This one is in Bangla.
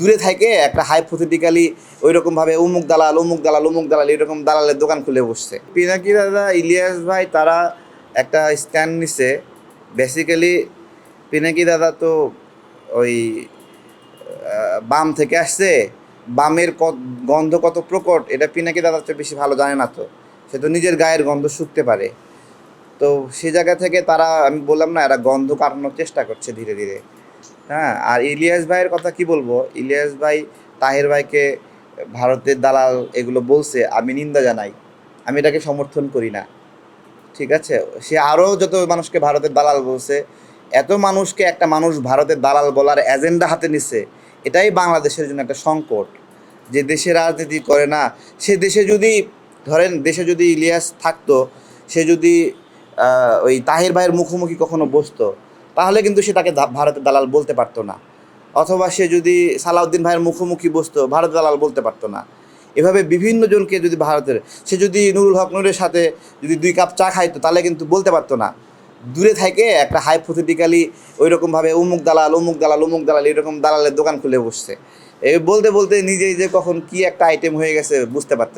দূরে থেকে একটা হাইপোথেটিক্যালি ওই রকমভাবে উমুক দালাল উমুক দালাল উমুক দালাল এরকম দালালের দোকান খুলে বসছে। পিনাকি দাদা, ইলিয়াস ভাই, তারা একটা স্ট্যান্ড নিছে। বেসিক্যালি পিনাকি দাদা তো ওই বাম থেকে আসছে। বামের ক- গন্ধ কত প্রকট, এটা পিনাকি দাদা তো বেশি ভালো জানে না তো। সে তো নিজের গায়ের গন্ধ শুকতে পারে। তো সে জায়গা থেকে তারা, আমি বললাম না, এরা গন্ধ কাটানোর চেষ্টা করছে ধীরে ধীরে। হ্যাঁ আর ইলিয়াস ভাইয়ের কথা কি বলব? ইলিয়াস ভাই, তাহের ভাইকে ভারতের দালাল এগুলো বলছে, আমি নিন্দা জানাই। আমি এটাকে সমর্থন করি না। ঠিক আছে? সে আরও যত মানুষকে ভারতের দালাল বলছে, এত মানুষকে একটা মানুষ ভারতের দালাল বলার এজেন্ডা হাতে নিছে, এটাই বাংলাদেশের জন্য একটা সংকট। যে দেশে রাজনীতি করে না, সে দেশে যদি, ধরেন দেশে যদি ইলিয়াস থাকতো, সে যদি ওই তাহির ভাইয়ের মুখোমুখি কখনো বসতো তাহলে কিন্তু সে তাকে ভারতের দালাল বলতে পারতো না। অথবা সে যদি সালাউদ্দিন ভাইয়ের মুখোমুখি বসতো ভারত দালাল বলতে পারতো না। এভাবে বিভিন্ন জনকে যদি ভারতের সে যদি নুরুল হক নুরের সাথে যদি দুই কাপ চা খাইতো, তাহলে কিন্তু বলতে পারতো না। দূরে থেকে একটা হাইপোথেটিক্যালি ওই রকমভাবে উমুক দালাল উমুক দালাল উমুক দালাল এরকম দালালের দোকান খুলে বসছে। এই বলতে বলতে নিজেই যে কখন কি একটা আইটেম হয়ে গেছে বুঝতে পারতেছে